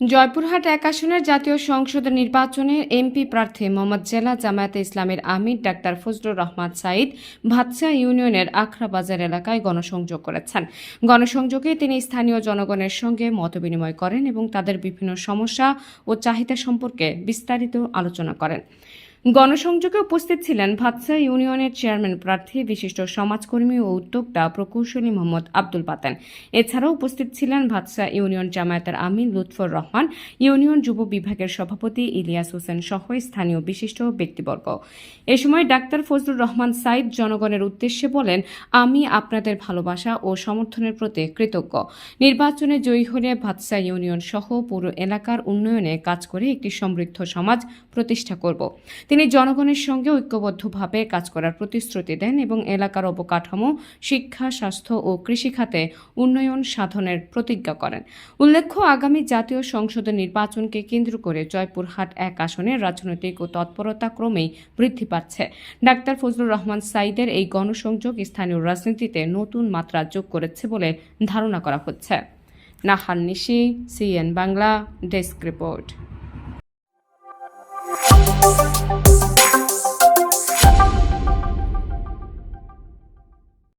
জয়পুরহাট এক আসনের জাতীয় সংসদের নির্বাচনে এমপি প্রার্থী মোহাম্মদ জেলা জামায়াতে ইসলামের আমির ডাক্তার ফজলুর রহমান সাঈদ ভাতসা ইউনিয়নের আখড়াবাজার এলাকায় গণসংযোগ করেছেন। গণসংযোগে তিনি স্থানীয় জনগণের সঙ্গে মতবিনিময় করেন এবং তাদের বিভিন্ন সমস্যা ও চাহিদা সম্পর্কে বিস্তারিত আলোচনা করেন। গণসংযোগে উপস্থিত ছিলেন ভাতসা ইউনিয়নের চেয়ারম্যান প্রার্থী, বিশিষ্ট সমাজকর্মী ও উদ্যোক্তা প্রকৌশলী মোহাম্মদ আব্দুল পাতেন এছাড়াও উপস্থিত ছিলেন ভাতসা ইউনিয়ন জামায়াতের আমির লুৎফর রহমান, ইউনিয়ন যুব বিভাগের সভাপতি ইলিয়াস হোসেন সহ স্থানীয় বিশিষ্ট ব্যক্তিবর্গ। এ সময় ডাক্তার ফজলুর রহমান সাইদ জনগণের উদ্দেশ্যে বলেন, আমি আপনাদের ভালোবাসা ও সমর্থনের প্রতি কৃতজ্ঞ। নির্বাচনে জয়ী হলে ভাতসা ইউনিয়ন সহ পুরো এলাকার উন্নয়নে কাজ করে একটি সমৃদ্ধ সমাজ প্রতিষ্ঠা করব। তিনি জনগণের সঙ্গে ঐক্যবদ্ধভাবে কাজ করার প্রতিশ্রুতি দেন এবং এলাকার অবকাঠামো, শিক্ষা, স্বাস্থ্য ও কৃষিখাতে উন্নয়ন সাধনের প্রতিজ্ঞা করেন। উল্লেখ্য, আগামী জাতীয় সংসদের নির্বাচনকে কেন্দ্র করে জয়পুরহাট এক আসনে রাজনৈতিক ও তৎপরতা ক্রমেই বৃদ্ধি পাচ্ছে। ডাক্তার ফজলুর রহমান সাইদের এই গণসংযোগ স্থানীয় রাজনীতিতে নতুন মাত্রা যোগ করেছে বলে ধারণা করা হচ্ছে। Nahan Nishi, CN Bangla, desk report.